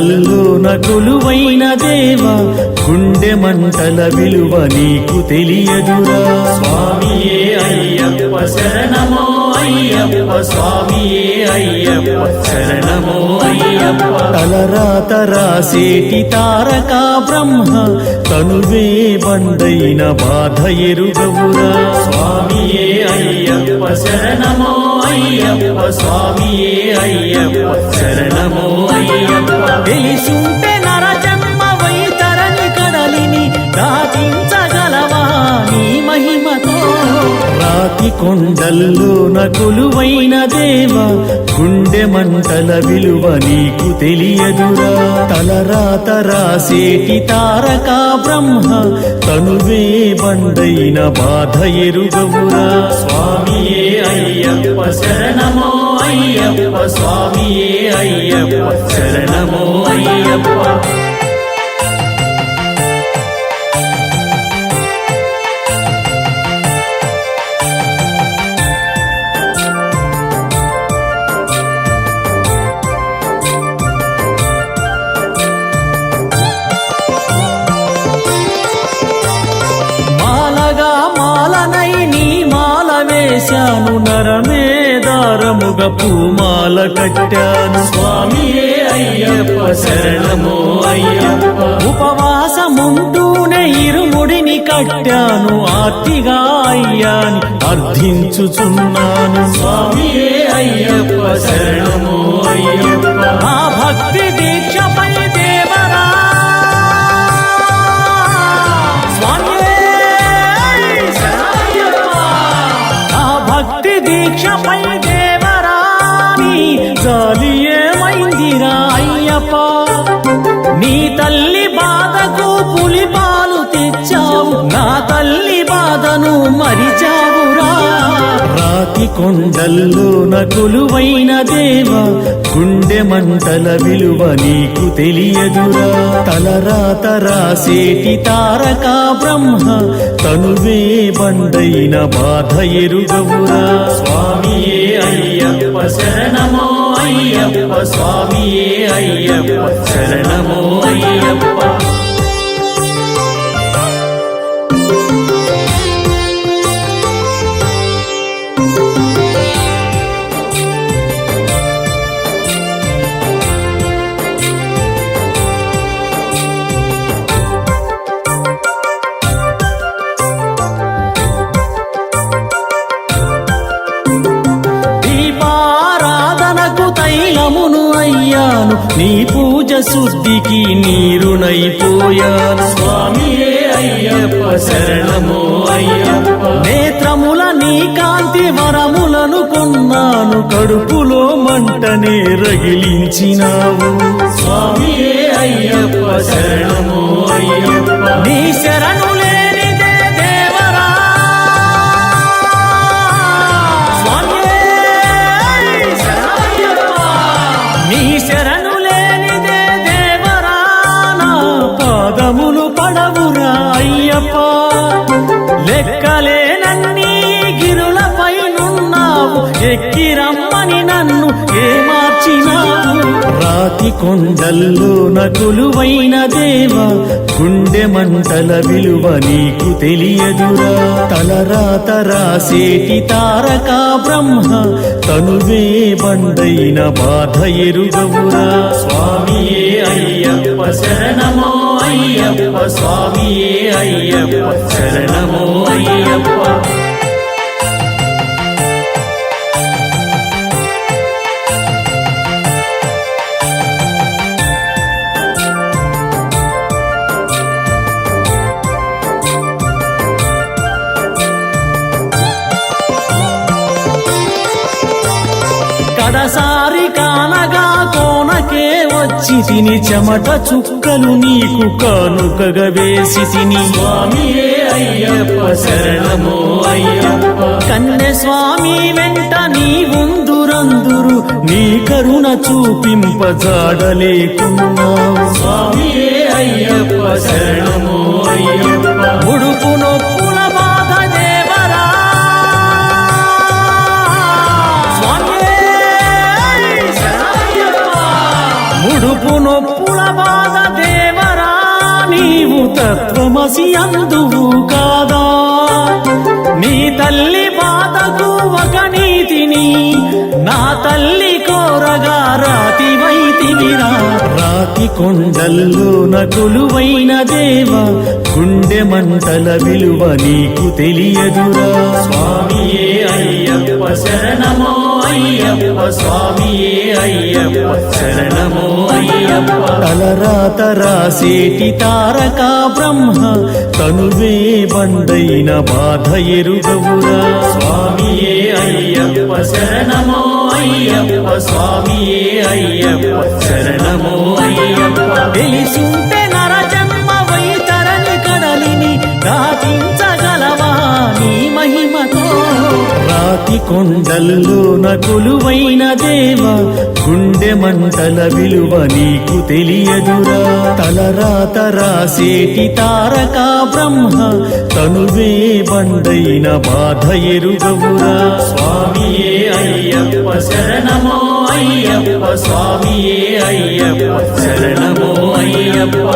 కొండల్లో నకులువైన దేవ గుండె మంటల విలువ నీకు తెలియదురా. స్వామియే అయ్యప్ప శరణమో అయ్యప్ప స్వామియే అయ్యప్ప శరణమో అయ్యప్ప. తలరాత రాసేటి తారక బ్రహ్మ తనువే బండైన బాధ ఎరుగవురా. స్వామియే అయ్యప్ప శరణమో అయ్యప్ప స్వామియే అయ్యప్ప శరణమో అయ్యప్ప. తెలిసుంటే రాతి కొండల్లో నకులువైన దేవ గుండె మంటల విలువ నీకు తెలియదురా. తలరాత రాసేటి తారకా బ్రహ్మ తనువే బండైన బాధ ఎరుగవురా. స్వామియే అయ్యప్ప శరణమో అయ్యప్ప స్వామియే అయ్యప్ప శరణమో అయ్యప్ప. పూమాల కట్టాను. స్వామియే అయ్యప్ప శరణమో అయ్యప్ప. ఉపవాసముంటూనే ఇరుముడిని కట్టాను. ఆర్తిగా అయ్యాని అర్థించుచున్నాను. స్వామియే అయ్యప్ప శరణమో అయ్యప్ప. ఆ భక్తి దీక్షపై దేవరా. ఆ భక్తి దీక్షపై దేవరాని జాలి ఏమైందిరా అయ్యప్ప? నీ తల్లి బాధకు పులి పాలు తెచ్చావు నా తల్లి బాధను మరిచావురా. రాతి కొండల్లో నకులువైన దేవ గుండె మంటల విలువ నీకు తెలియదురా. తలరాత రాసేటి తారక బ్రహ్మ తనువే బండైన బాధ ఎరుగవురా. స్వామియే అయ్యప్ప శరణమో అయ్యప్ప స్వామియే అయ్యప్ప శరణమో అయ్యప్ప. దీపారాధనకు తైలమును అయ్యాను. నీ పూజ శుద్ధికి నీరునైపోయాను. స్వామియే అయ్యప్ప శరణమో అయ్యప్ప. నేత్రముల నీ కాంతి వరములను కొన్నాను. కడుపులో మంటనే రగిలించినావు. స్వామియే అయ్యప్ప శరణమో అయ్యప్ప. నీ శరణు అయ్యప్ప లెక్కలేనన్నీ గిరులపై నున్నావు. ఎక్కి రమ్మని నన్ను ఏమార్చినావు. రాతి కొండల్లో నకులువైన దేవ గుండె మంటల విలువ నీకు తెలియదురా. తలరాత రాసేటి తారకా బ్రహ్మ తనువే బండైన బాధ ఎరుగవురా. స్వామి శరణమో అయ్యప్ప కడసారి కానగా కోనకే వచ్చి తిని చెమట చుక్కలు నీకు కానుకగా వేసి తిని. స్వామియే అయ్యప్ప శరణమో అయ్యప్ప. కన్నె స్వామి వెంట నీ ఉందురందురు నీ కరుణ చూపింపజాడలేకున్నావు స్వామియే అయ్యప్ప శరణమో అయ్యప్ప. తత్వమసి అందువు కాదా? మీ తల్లి బాధకు ఒక నీతి నీతిని నా తల్లి కోరగా రాతి వైతివిరా. రాతి కొండల్లో నకులువైన దేవ గుండె మంటల విలువ నీకు తెలియదురా. స్వామియే అయ్యప్ప శరణమో అయ్యప్ప స్వామియే అయ్యప్ప శరణమో అయ్యప్ప. తలరాత రాసేటి తారక బ్రహ్మ తనువే బండైన బాధ ఎరుగవురా. స్వామియే అయ్యప్ప శరణమో అయ్యప్ప స్వామియే అయ్యప్ప. శరణమో అయ్యప్ప. తెలిసుంటే రాతి కొండల్లో నకులువైన దేవ గుండె మంటల విలువ నీకు తెలియదురా. తలరాత రాసేటి తారక బ్రహ్మ తనువే బండైన బాధ ఎరుగవురా. స్వామియే అయ్యప్ప శరణమో అయ్యప్ప స్వామియే అయ్యప్ప శరణమో అయ్యప్ప.